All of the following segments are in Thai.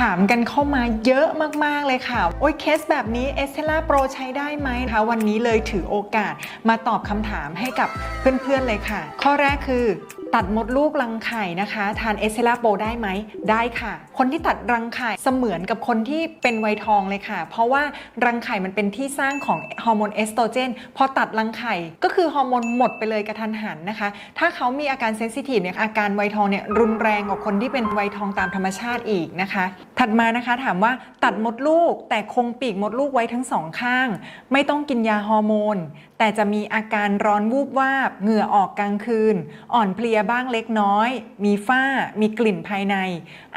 ถามกันเข้ามาเยอะมาก ๆ เลยค่ะ โอ้ยเคสแบบนี้เอสเทล่าโปรใช้ได้ไหมคะวันนี้เลยถือโอกาสมาตอบคำถามให้กับเพื่อน ๆ เลยค่ะ ข้อแรกคือตัดมดลูกรังไข่นะคะ ทานเอสเทล่าโปรได้ไหม ได้ค่ะ คนที่ตัดรังไข่เสมือนกับคนที่เป็นวัยทองเลยค่ะ เพราะว่ารังไข่มันเป็นที่สร้างของฮอร์โมนเอสโตรเจน พอตัดรังไข่ก็คือฮอร์โมนหมดไปเลยกระทันหันนะคะ ถ้าเขามีอาการเซนซิทีฟเนี่ยอาการวัยทองเนี่ยรุนแรงกว่าคนที่เป็นวัยทองตามธรรมชาติอีกนะคะ ถัดมานะคะถามว่าตัดมดลูกแต่คงปีกมดลูกไว้ทั้งสองข้าง ไม่ต้องกินยาฮอร์โมน แต่จะมีอาการร้อนวูบวาบ เหงื่อออกกลางคืน อ่อนเพลียบ้างเล็กน้อย มีฝ้า มีกลิ่นภายใน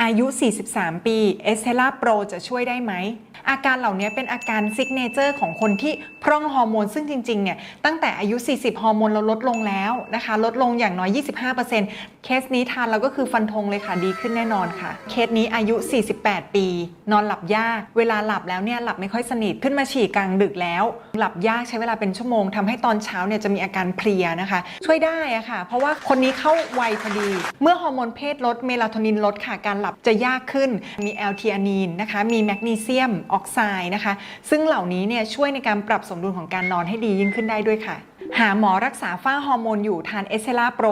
อายุ 43 ปีเอสเทล่าโปรจะช่วยได้ไหม อาการเหล่านี้เป็นอาการซิกเนเจอร์ของคนที่พร่องฮอร์โมน ซึ่งจริงๆเนี่ยตั้งแต่อายุ 40 ฮอร์โมนเราลดลงแล้วนะคะ ลดลงอย่างน้อย 25%เคสนี้ทานแล้วก็คือฟันธงเลยค่ะดีขึ้นแน่นอนค่ะ เคสนี้อายุ 48ปี นอนหลับยาก เวลาหลับแล้วเนี่ยหลับไม่ค่อยสนิทขึ้นมาฉี่กลางดึกแล้ว หลับยากใช้เวลาเป็นชั่วโมงทำให้ตอนเช้าเนี่ยจะมีอาการเพลียนะคะ ช่วยได้อะค่ะ เพราะว่าคนนี้เข้าวัยพอดี เมื่อฮอร์โมนเพศลดเมลาโทนินลดค่ะการหลับจะยากขึ้น มีแอลทีอานีนนะคะ มีแมกนีเซียมออกไซด์นะคะ ซึ่งเหล่านี้เนี่ยช่วยในการปรับสมดุลของการนอนให้ดียิ่งขึ้นได้ด้วยค่ะ หาหมอรักษาฝ้าฮอร์โมนอยู่ทานเอสเซล่าโปร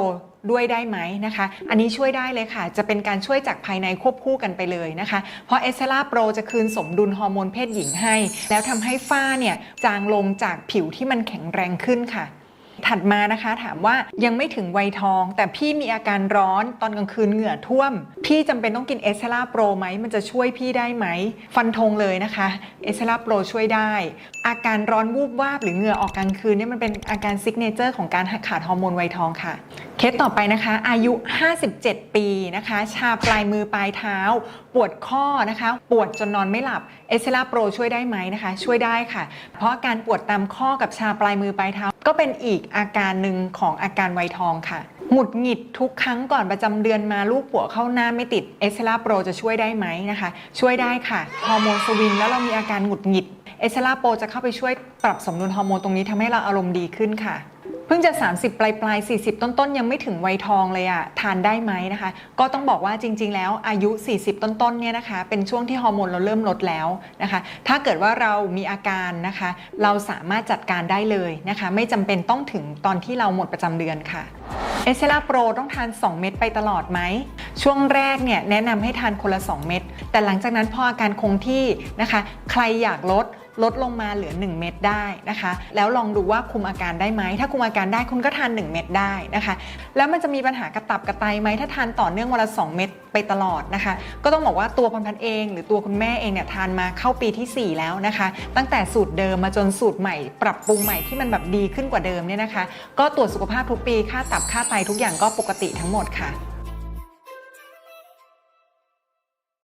ด้วยได้ไหมนะคะ อันนี้ช่วยได้เลยค่ะ จะเป็นการช่วยจากภายในควบคู่กันไปเลยนะคะ เพราะเอสเซล่าโปรจะคืนสมดุลฮอร์โมนเพศหญิงให้ แล้วทำให้ฝ้าเนี่ยจางลงจากผิวที่มันแข็งแรงขึ้นค่ะ ถัดมานะคะถามว่ายังไม่ถึงวัยทอง แต่พี่มีอาการร้อนตอนกลางคืนเหงื่อท่วม พี่จำเป็นต้องกินเอสเซล่าโปรไหมมันจะช่วยพี่ได้ไหม ฟันธงเลยนะคะเอสเซล่าโปรช่วยได้ อาการร้อนวูบวาบหรือเหงื่อออกกลางคืนเนี่ยมันเป็นอาการซิกเนเจอร์ของการขาดฮอร์โมนวัยทองค่ะเคสต่อไปนะคะ อายุ 57 ปีนะคะ ชาปลายมือปลายเท้า ปวดข้อนะคะ ปวดจนนอนไม่หลับเอสเซล่าโปรช่วยได้ไหมนะคะ ช่วยได้ค่ะ เพราะอาการปวดตามข้อกับชาปลายมือปลายเท้าก็เป็นอีกอาการหนึ่งของอาการไวทองค่ะ หงุดหงิดทุกครั้งก่อนประจำเดือนมาลูกผัวเข้าหน้าไม่ติดเอสเซล่าโปรจะช่วยได้ไหมนะคะ ช่วยได้ค่ะ ฮอร์โมนสวิงแล้วเรามีอาการหงุดหงิดเอสเซล่าโปรจะเข้าไปช่วยปรับสมดุลฮอร์โมนตรงนี้ทำให้เราอารมณ์ดีขึ้นค่ะ พิ่งจะ 30 ปลายปลายๆ40 ต้นๆยังไม่ถึงวัยทองเลยอะทานได้ไหมนะคะ ก็ต้องบอกว่าจริง ๆ แล้วอายุ 40 ต้นๆเนี่ยนะคะ เป็นช่วงที่ฮอร์โมนเราเริ่มลดแล้วนะคะ ถ้าเกิดว่าเรามีอาการนะคะ เราสามารถจัดการได้เลยนะคะ ไม่จำเป็นต้องถึงตอนที่เราหมดประจำเดือนค่ะเอสเซล่าโปรต้องทาน 2 เม็ดไปตลอดไหม ช่วงแรกเนี่ยแนะนำให้ทานคนละ 2 เม็ดแต่หลังจากนั้นพออาการคงที่นะคะ ใครอยากลด ลดลงมาเหลือ 1 เม็ดได้นะคะ แล้วลองดูว่าคุมอาการได้ไหม ถ้าคุมอาการได้คุณก็ทาน 1 เม็ดได้นะคะ แล้วมันจะมีปัญหากระตับกระไตไหมถ้าทานต่อเนื่องวันละ 2 เม็ดไปตลอดนะคะ ก็ต้องบอกว่าตัวพรพันธ์เอง หรือตัวคุณแม่เองเนี่ยทานมาเข้าปีที่ 4 แล้วนะคะ ตั้งแต่สูตรเดิมมาจนสูตรใหม่ ปรับปรุงใหม่ที่มันแบบดีขึ้นกว่าเดิมเนี่ยนะคะ ก็ตรวจสุขภาพทุกปีค่าตับค่าไตทุกอย่างก็ปกติทั้งหมดค่ะ